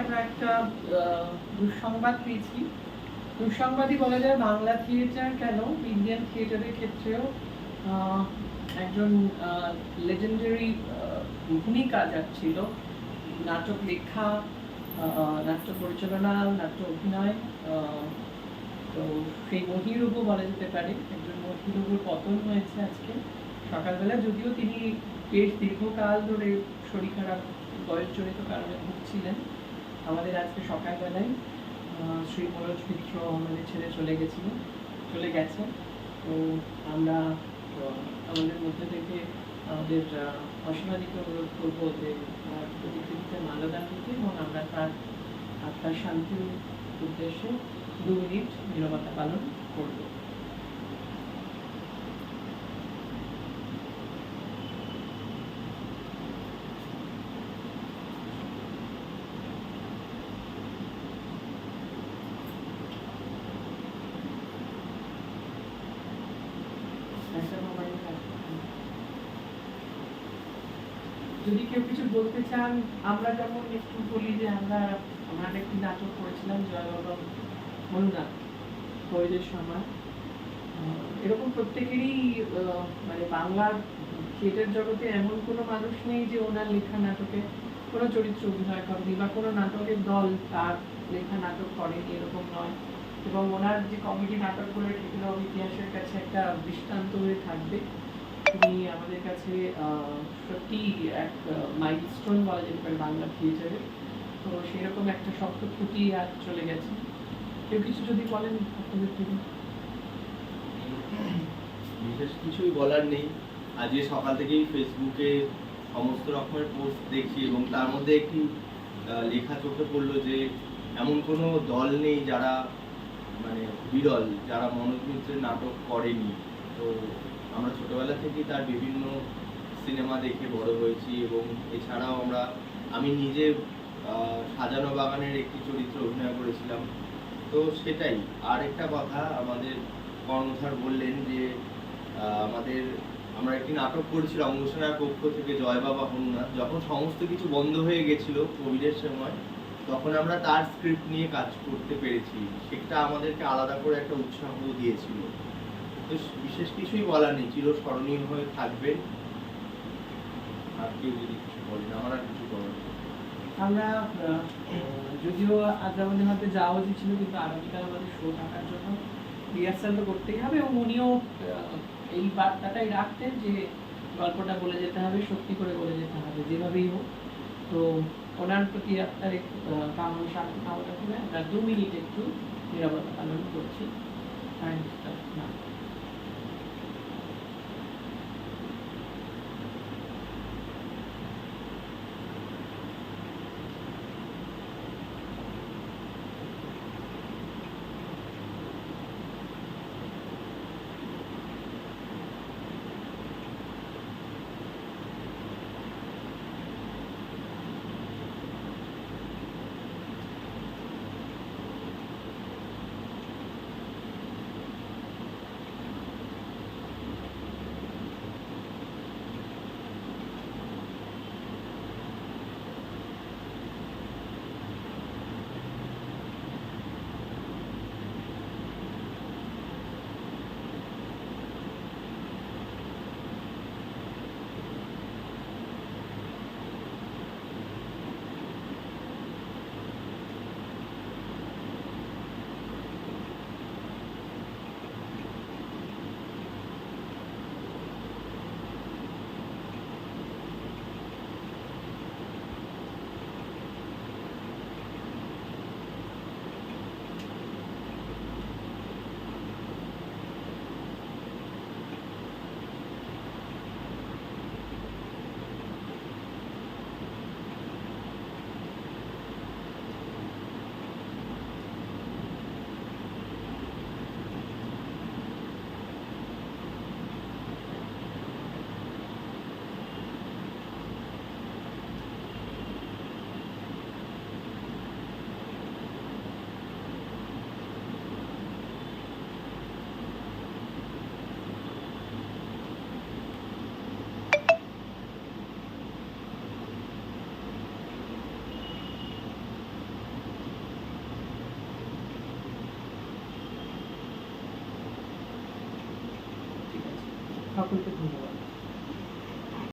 আমরা একটা দুঃসংবাদ পেয়েছি। দুঃসংবাদই বলা যায় বাংলা থিয়েটার কেন? ইন্ডিয়ান থিয়েটারের ক্ষেত্রেও একজন লেজেন্ডারি ভূমিকা যাচ্ছিল। নাটক লেখা নাট্য পরিচালনা, নাট্য অভিনয় তো সেই মহিরূপও বলা যেতে পারে। একজন মহিরূপের পতন হয়েছে আজকে। সকালবেলা যদিও তিনি বেশ দীর্ঘকাল ধরে শরীর খারাপ, বয়সজনিত কারণে ভুগছিলেন। আমাদের আজকে সকালবেলায় শ্রী মনোজ মিত্র আমাদের ছেড়ে চলে গেছিল, চলে গেছে। তো আমরা আমাদের মধ্যে থেকে আমাদের অসীমাদিকে অনুরোধ করব যে প্রতিকৃতিতে মাল্যদান দিতে এবং আমরা তার আত্মার শান্তির উদ্দেশ্যে দু মিনিট নিরবতা পালন করব। যদি কেউ কিছু বলতে চান, আমরা যেমন একটু বলি যে আমরা আমরা একটি নাটক করেছিলাম, জয় বাবা কবিদের সময়। এরকম প্রত্যেকেরই মানে বাংলার থিয়েটার জগতে এমন কোনো মানুষ নেই যে ওনার লেখা নাটকে কোনো চরিত্র অভিনয় করেনি বা কোনো নাটকের দল তার লেখা নাটক করেনি, এরকম নয়। এবং ওনার যে কমেডি নাটকগুলো, সেগুলো ইতিহাসের কাছে একটা দৃষ্টান্ত হয়ে থাকবে। তিনি আমাদের কাছে সত্যি এক মাইলস্টোন বলা যেতে পারে বাংলা থিয়েটারে তো সেরকম একটা শক্ত খুঁটি আজ চলে গেছে। কেউ কিছু যদি বলেন আপনাদের থেকে? বিশেষ কিছুই বলার নেই। আজকে সকাল থেকেই ফেসবুকে সমস্ত রকমের পোস্ট দেখছি এবং তার মধ্যে একটি লেখা চোখে পড়ল যে, এমন কোনো দল নেই যারা মানে বিরল, যারা মনোজ মিত্রের নাটক করেনি। তো আমরা ছোটবেলা থেকেই তার বিভিন্ন সিনেমা দেখে বড় হয়েছি এবং এছাড়াও আমরা, আমি নিজে সাজানো বাগানের একটি চরিত্র অভিনয় করেছিলাম। তো সেটাই। আর একটা কথা আমাদের কর্ণধার বললেন যে আমাদের, আমরা একটি নাটক করেছিলাম অঙ্গসেনার পক্ষ থেকে জয় বাবা হনুনাথ যখন সমস্ত কিছু বন্ধ হয়ে গেছিল কোভিডের সময়, তখন আমরা তার স্ক্রিপ্ট নিয়ে কাজ করতে পেরেছি। সেটা আমাদেরকে আলাদা করে একটা উৎসাহ দিয়েছিল। বিশেষ কিছুই বলার নেই। চিরস্মরণীয় হয়ে থাকবেন আর কেউ যদি কিছু বলেন আমার আর কিছু বলার আমরা যদিও আজ আমাদের যাওয়া উচিত ছিল, কিন্তু আগামীকাল আমাদের শো থাকার জন্য রিহার্সাল তো করতেই হবে এবং উনিও এই বার্তাটাই রাখতেন যে গল্পটা বলে যেতে হবে, সত্যি করে বলে যেতে হবে, যেভাবেই হোক। তো ওনার প্রতি আপনার কামনা শান্তি কামনা করে আমরা দু মিনিট একটু নিরাপত্তা পালন করছি। 바꿀 때 된다.